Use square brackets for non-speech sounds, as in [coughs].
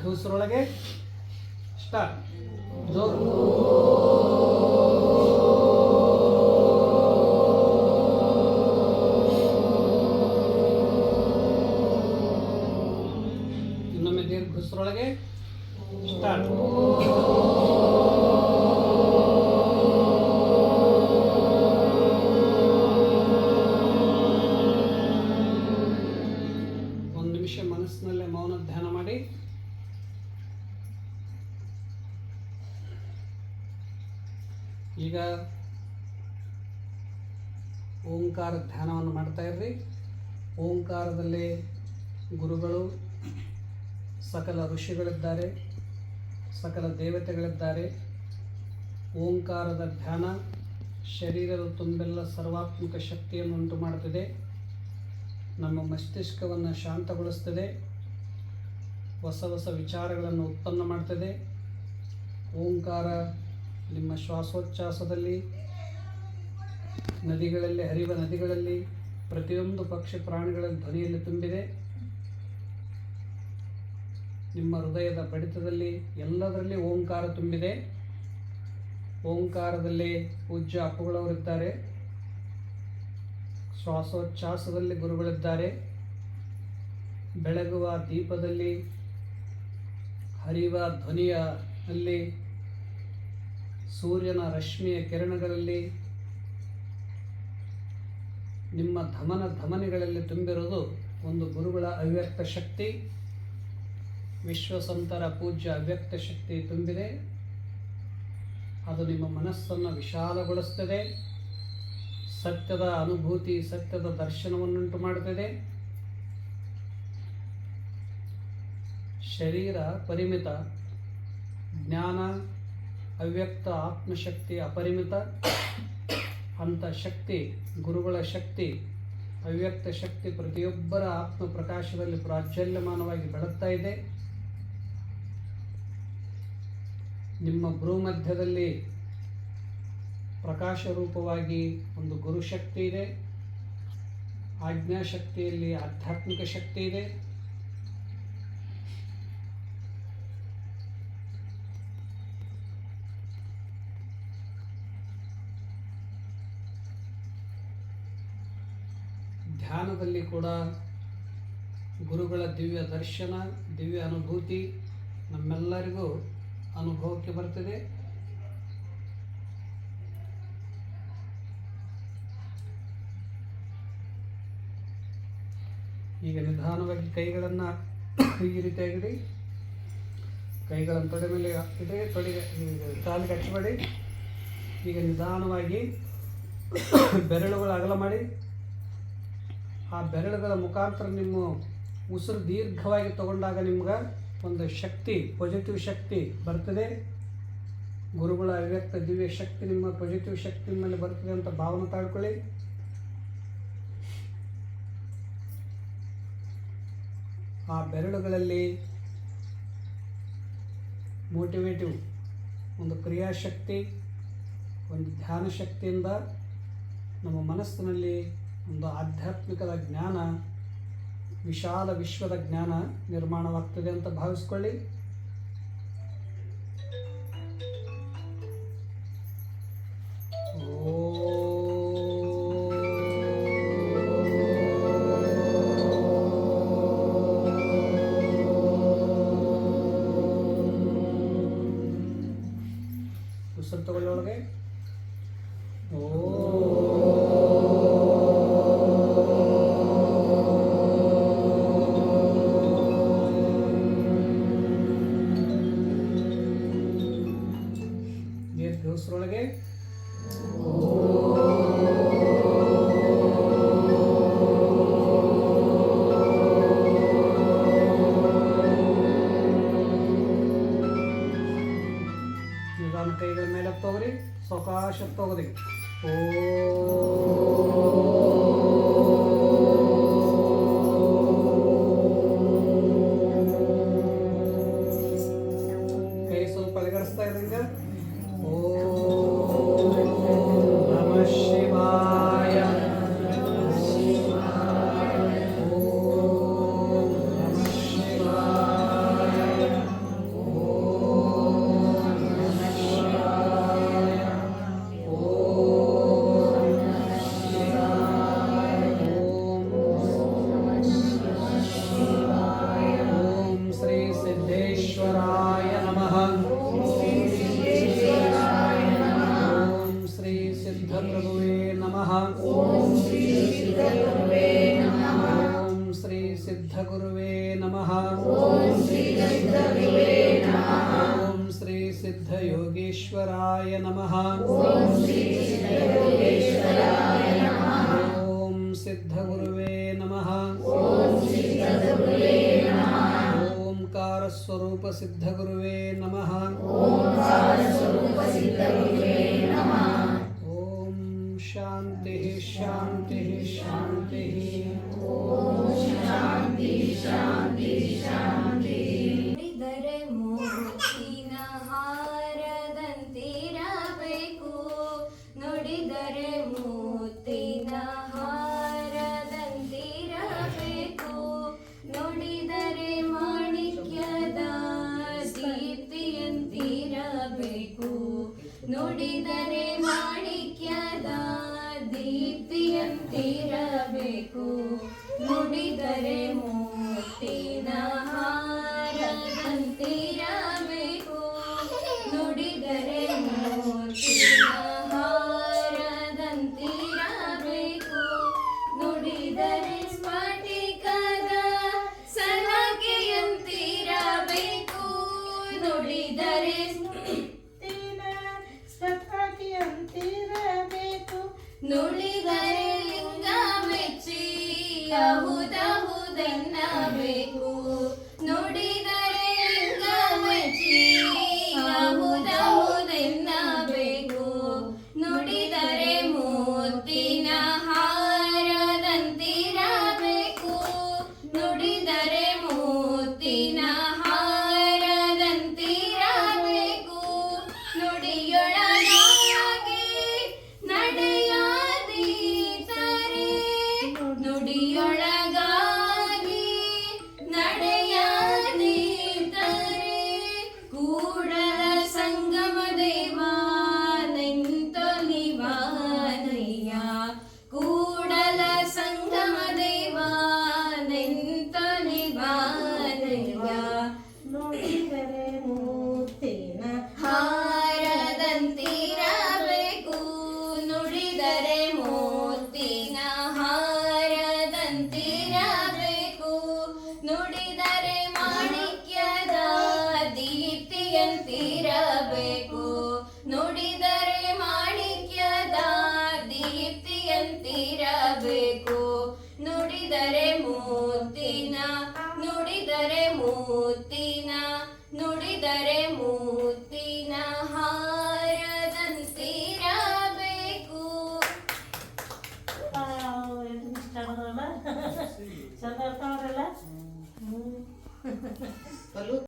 খুচরো লাগে? স্টার্ট ಓಂಕಾರ ಧ್ಯಾನವನ್ನು ಮಾಡ್ತಾ ಇರ್ರಿ. ಓಂಕಾರದಲ್ಲಿ ಗುರುಗಳು, ಸಕಲ ಋಷಿಗಳಿದ್ದಾರೆ, ಸಕಲ ದೇವತೆಗಳಿದ್ದಾರೆ. ಓಂಕಾರದ ಧ್ಯಾನ ಶರೀರದ ತುಂಬೆಲ್ಲ ಸರ್ವಾತ್ಮಕ ಶಕ್ತಿಯನ್ನು ಉಂಟು ಮಾಡುತ್ತದೆ ನಮ್ಮ ಮಸ್ತಿಷ್ಕವನ್ನು ಶಾಂತಗೊಳಿಸ್ತದೆ. ಹೊಸ ಹೊಸ ವಿಚಾರಗಳನ್ನು ಉತ್ಪನ್ನ ಮಾಡ್ತದೆ. ಓಂಕಾರ ನಿಮ್ಮ ಶ್ವಾಸೋಚ್ಛ್ವಾಸದಲ್ಲಿ ನದಿಗಳಲ್ಲಿ, ಹರಿವ ನದಿಗಳಲ್ಲಿ, ಪ್ರತಿಯೊಂದು ಪಕ್ಷಿ ಪ್ರಾಣಿಗಳ ಧ್ವನಿಯಲ್ಲಿ ತುಂಬಿದೆ. ನಿಮ್ಮ ಹೃದಯದ ಬಡಿತದಲ್ಲಿ ಎಲ್ಲದರಲ್ಲಿ ಓಂಕಾರ ತುಂಬಿದೆ. ಓಂಕಾರದಲ್ಲಿ ಪೂಜ್ಯ ಅಪ್ಪುಗಳವರಿದ್ದಾರೆ. ಶ್ವಾಸೋಚ್ಛ್ವಾಸದಲ್ಲಿ ಗುರುಗಳಿದ್ದಾರೆ. ಬೆಳಗುವ ದೀಪದಲ್ಲಿ, ಹರಿಯುವ ಧ್ವನಿಯ ಅಲ್ಲಿ ಸೂರ್ಯನ ರಶ್ಮಿಯ ಕಿರಣಗಳಲ್ಲಿ ನಿಮ್ಮ ಧಮನ, ಧಮನಿಗಳಲ್ಲಿ ತುಂಬಿರೋದು ಒಂದು ಗುರುಗಳ ಅವ್ಯಕ್ತ ಶಕ್ತಿ, ವಿಶ್ವಸಂತರ ಪೂಜ್ಯ ಅವ್ಯಕ್ತ ಶಕ್ತಿ ತುಂಬಿದೆ. ಅದು ನಿಮ್ಮ ಮನಸ್ಸನ್ನು ವಿಶಾಲಗೊಳಿಸ್ತದೆ. ಸತ್ಯದ ಅನುಭೂತಿ, ಸತ್ಯದ ದರ್ಶನವನ್ನುಂಟು ಮಾಡುತ್ತದೆ. ಶರೀರ ಪರಿಮಿತ, ಜ್ಞಾನ ಅವ್ಯಕ್ತ ಆತ್ಮಶಕ್ತಿ ಅಪರಿಮಿತ. ಅಂಥ ಶಕ್ತಿ, ಗುರುಗಳ ಶಕ್ತಿ ಅವ್ಯಕ್ತ ಶಕ್ತಿ ಪ್ರತಿಯೊಬ್ಬರ ಆತ್ಮ ಪ್ರಕಾಶದಲ್ಲಿ ಪ್ರಾಜ್ವಲ್ಯಮಾನವಾಗಿ ಬೆಳಗ್ತಾ ಇದೆ. ನಿಮ್ಮ ಭ್ರೂಮಧ್ಯದಲ್ಲಿ ಪ್ರಕಾಶ ರೂಪವಾಗಿ ಒಂದು ಗುರುಶಕ್ತಿ ಇದೆ. ಆಜ್ಞಾಶಕ್ತಿಯಲ್ಲಿ ಆಧ್ಯಾತ್ಮಿಕ ಶಕ್ತಿ ಇದೆ. ಧ್ಯಾನದಲ್ಲಿ ಕೂಡ ಗುರುಗಳ ದಿವ್ಯ ದರ್ಶನ, ದಿವ್ಯ ಅನುಭೂತಿ ನಮ್ಮೆಲ್ಲರಿಗೂ ಅನುಭವಕ್ಕೆ ಬರ್ತದೆ. ಈಗ ನಿಧಾನವಾಗಿ ಕೈಗಳನ್ನು ಈ ರೀತಿಯಾಗಿಡಿ ಕೈಗಳನ್ನು ತೊಡೆ ಮೇಲೆ ತೊಡೆಗೆ ಈಗ ಕಾಲಿಗೆ ಹಚ್ಚಬೇಡಿ ಈಗ ನಿಧಾನವಾಗಿ [coughs] ಬೆರಳುಗಳು ಅಗಲ ಮಾಡಿ. ಆ ಬೆರಳುಗಳ ಮುಖಾಂತರ ನಿಮ್ಮ ಉಸಿರು ದೀರ್ಘವಾಗಿ ತಗೊಂಡಾಗ ನಿಮ್ಗೆ ಒಂದು ಶಕ್ತಿ ಪಾಸಿಟಿವ್ ಶಕ್ತಿ ಬರ್ತದೆ. ಗುರುಗಳ ಅವ್ಯಕ್ತ ದಿವ್ಯ ಶಕ್ತಿ ನಿಮ್ಮ ಪಾಸಿಟಿವ್ ಶಕ್ತಿ ಮೇಲೆ ಬರ್ತದೆ ಅಂತ ಭಾವನೆ ತಾಳ್ಕೊಳ್ಳಿ. ಆ ಬೆರಳುಗಳಲ್ಲಿ ಮೋಟಿವೇಟಿವ್ ಒಂದು ಕ್ರಿಯಾಶಕ್ತಿ, ಒಂದು ಧ್ಯಾನ ಶಕ್ತಿಯಿಂದ ನಮ್ಮ ಮನಸ್ಸಿನಲ್ಲಿ ಒಂದು ಆಧ್ಯಾತ್ಮಿಕದ ಜ್ಞಾನ ವಿಶಾಲ ವಿಶ್ವದ ಜ್ಞಾನ ನಿರ್ಮಾಣವಾಗ್ತದೆ ಅಂತ ಭಾವಿಸ್ಕೊಳ್ಳಿ. सकाळ शब्द ओ. योगेश्वराय नमः। ॐ सिद्धगुरुवे नमः। ॐकारस्वरूपसिद्धगुरुवे नमः। ನೋಡಿದರೆ ಮಾಣಿಕ್ಯದ ದೀಪ್ತಿಯಂತಿರಬೇಕು. ನುಡಿದರೆ ಮೂರ್ತಿನ ನುಡಿದರೆ ಲಿಂಗ ಮೆಚ್ಚಿ ಬೇಕು. ನುಡಿದರೆ ಮಾಣಿಕ್ಯದ ದೀಪ್ತಿಯಂತಿರಬೇಕು. ನುಡಿದರೆ ಮಾಣಿಕ್ಯದ ದೀಪ್ತಿಯಂತಿರಬೇಕು. ನುಡಿದರೆ ಮೂತಿನ ನುಡಿದರೆ ಮೂತಿನ ನುಡಿದರೆ ಮೂತಿನ ಹಾ Salud.